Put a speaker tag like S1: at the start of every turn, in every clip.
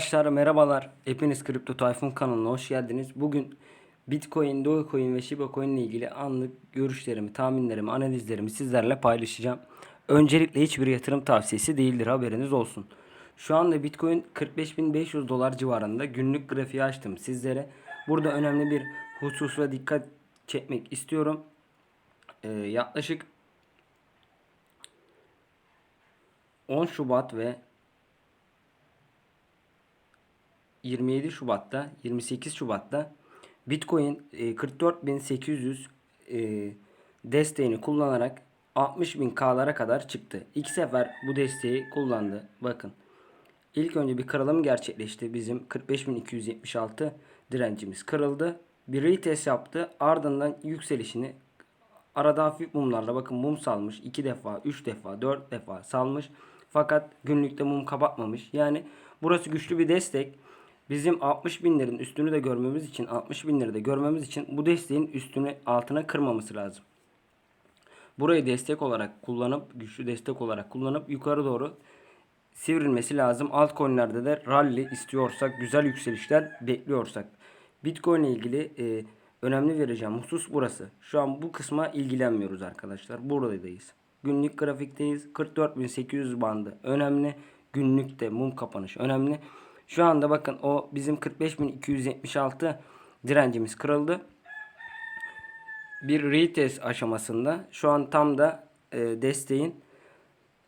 S1: Arkadaşlar merhabalar. Hepiniz Kripto Tayfun kanalına hoş geldiniz. Bugün Bitcoin, Dogecoin ve Shiba Coin ile ilgili anlık görüşlerimi, tahminlerimi, analizlerimi sizlerle paylaşacağım. Öncelikle hiçbir yatırım tavsiyesi değildir haberiniz olsun. Şu anda Bitcoin 45.500 dolar civarında günlük grafiği açtım sizlere. Burada önemli bir hususa dikkat çekmek istiyorum. Ee, yaklaşık 10 Şubat ve 27 Şubat'ta 28 Şubat'ta Bitcoin e, 44.800 e, desteğini kullanarak 60.000 K'lara kadar çıktı. İlk sefer bu desteği kullandı. Bakın. İlk önce bir kırılım gerçekleşti. Bizim 45.276 direncimiz kırıldı. Bir retest yaptı. Ardından yükselişini arada hafif mumlarla bakın mum salmış. 2 defa, 3 defa, 4 defa salmış. Fakat günlükte mum kapatmamış. Yani burası güçlü bir destek. Bizim 60 binlerin üstünü de görmemiz için 60 binleri de görmemiz için bu desteğin üstünü altına kırmaması lazım. Burayı destek olarak kullanıp güçlü destek olarak kullanıp yukarı doğru sivrilmesi lazım. Altcoin'lerde de rally istiyorsak, güzel yükselişler bekliyorsak. Bitcoin ile ilgili e, önemli vereceğim husus burası. Şu an bu kısma ilgilenmiyoruz arkadaşlar. Buradayız. Günlük grafikteyiz. 44.800 bandı önemli. Günlükte mum kapanış önemli. Şu anda bakın o bizim 45.276 direncimiz kırıldı. Bir retest aşamasında. Şu an tam da e, desteğin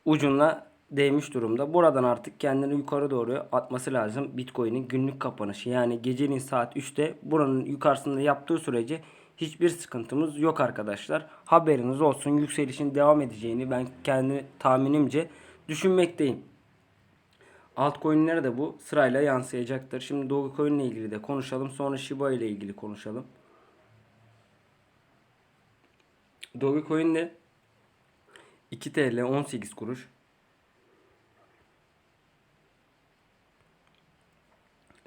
S1: ucuna değmiş durumda. Buradan artık kendini yukarı doğru atması lazım. Bitcoin'in günlük kapanışı. Yani gecenin saat 3'te buranın yukarısında yaptığı sürece hiçbir sıkıntımız yok arkadaşlar. Haberiniz olsun. Yükselişin devam edeceğini ben kendi tahminimce düşünmekteyim. Altcoin'lere de bu sırayla yansıyacaktır. Şimdi Dogecoin ile ilgili de konuşalım. Sonra Shiba ile ilgili konuşalım. Dogecoin de 2 TL 18 kuruş.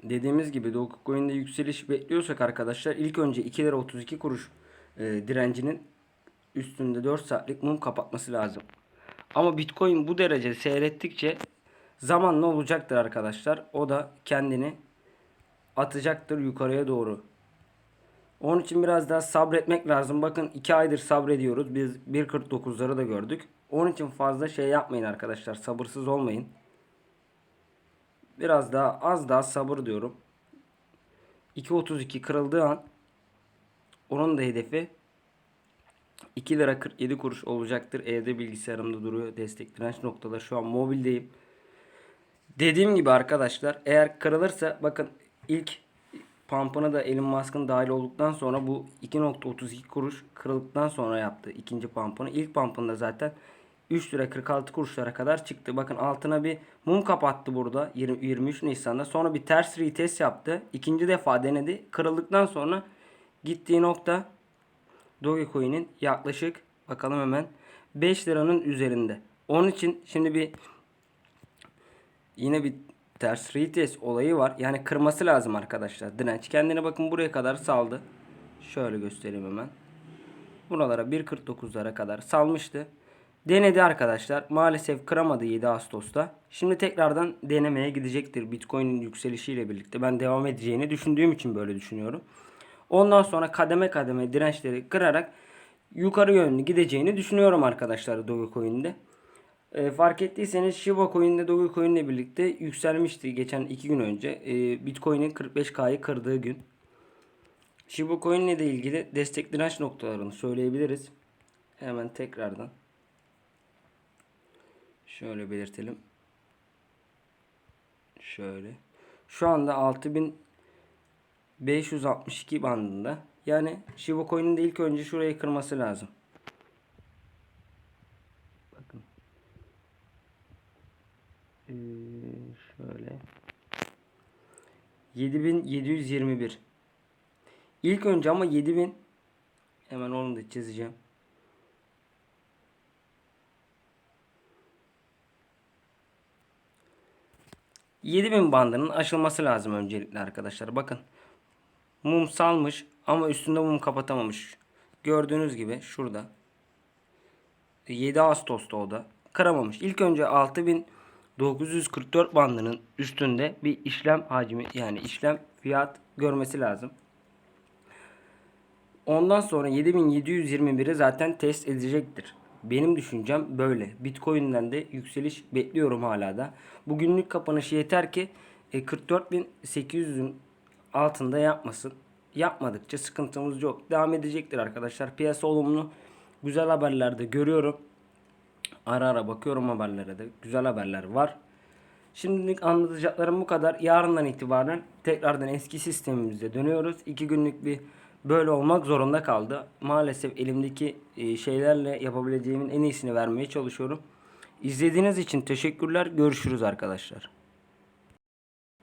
S1: Dediğimiz gibi Dogecoin'de yükseliş bekliyorsak arkadaşlar ilk önce 2 lira 32 kuruş e, direncinin üstünde 4 saatlik mum kapatması lazım. Ama Bitcoin bu derece seyrettikçe zamanla olacaktır arkadaşlar. O da kendini atacaktır yukarıya doğru. Onun için biraz daha sabretmek lazım. Bakın 2 aydır sabrediyoruz. Biz 1.49'ları da gördük. Onun için fazla şey yapmayın arkadaşlar. Sabırsız olmayın. Biraz daha az daha sabır diyorum. 2.32 kırıldığı an onun da hedefi 2 lira 47 kuruş olacaktır. Evde bilgisayarımda duruyor. Destek direnç noktaları. Şu an mobildeyim. Dediğim gibi arkadaşlar eğer kırılırsa bakın ilk pump'ını da Elon Musk'ın dahil olduktan sonra bu 2.32 kuruş kırıldıktan sonra yaptı ikinci pump'ını. İlk pump'ında zaten 3 lira 46 kuruşlara kadar çıktı. Bakın altına bir mum kapattı burada 20, 23 Nisan'da. Sonra bir ters retest yaptı. İkinci defa denedi. Kırıldıktan sonra gittiği nokta Dogecoin'in yaklaşık bakalım hemen 5 liranın üzerinde. Onun için şimdi bir yine bir ters retest olayı var. Yani kırması lazım arkadaşlar. Direnç kendine bakın buraya kadar saldı. Şöyle göstereyim hemen. Buralara 1.49'lara kadar salmıştı. Denedi arkadaşlar. Maalesef kıramadı 7 Ağustos'ta. Şimdi tekrardan denemeye gidecektir Bitcoin'in yükselişiyle birlikte. Ben devam edeceğini düşündüğüm için böyle düşünüyorum. Ondan sonra kademe kademe dirençleri kırarak yukarı yönlü gideceğini düşünüyorum arkadaşlar Dogecoin'de. E, fark ettiyseniz Shiba Coin'de Dogecoin ile birlikte yükselmişti geçen 2 gün önce. E, Bitcoin'in 45K'yı kırdığı gün. Shiba Coin ile de ilgili destek direnç noktalarını söyleyebiliriz. Hemen tekrardan. Şöyle belirtelim. Şöyle. Şu anda 6562 bandında. Yani Shiba Coin'in de ilk önce şurayı kırması lazım. Ee, şöyle. 7721. İlk önce ama 7000 hemen onu da çizeceğim. bin bandının aşılması lazım öncelikle arkadaşlar. Bakın. Mum salmış ama üstünde mum kapatamamış. Gördüğünüz gibi şurada. 7 Ağustos'ta o da. Kıramamış. İlk önce 6000 944 bandının üstünde bir işlem hacmi yani işlem fiyat görmesi lazım. Ondan sonra 7721'i zaten test edecektir. Benim düşüncem böyle. Bitcoin'den de yükseliş bekliyorum hala da. Bugünlük kapanışı yeter ki e, 44.800'ün altında yapmasın. Yapmadıkça sıkıntımız yok. Devam edecektir arkadaşlar. Piyasa olumlu. Güzel haberlerde görüyorum. Ara ara bakıyorum haberlere de. Güzel haberler var. Şimdilik anlatacaklarım bu kadar. Yarından itibaren tekrardan eski sistemimize dönüyoruz. İki günlük bir böyle olmak zorunda kaldı. Maalesef elimdeki e, şeylerle yapabileceğimin en iyisini vermeye çalışıyorum. İzlediğiniz için teşekkürler. Görüşürüz arkadaşlar.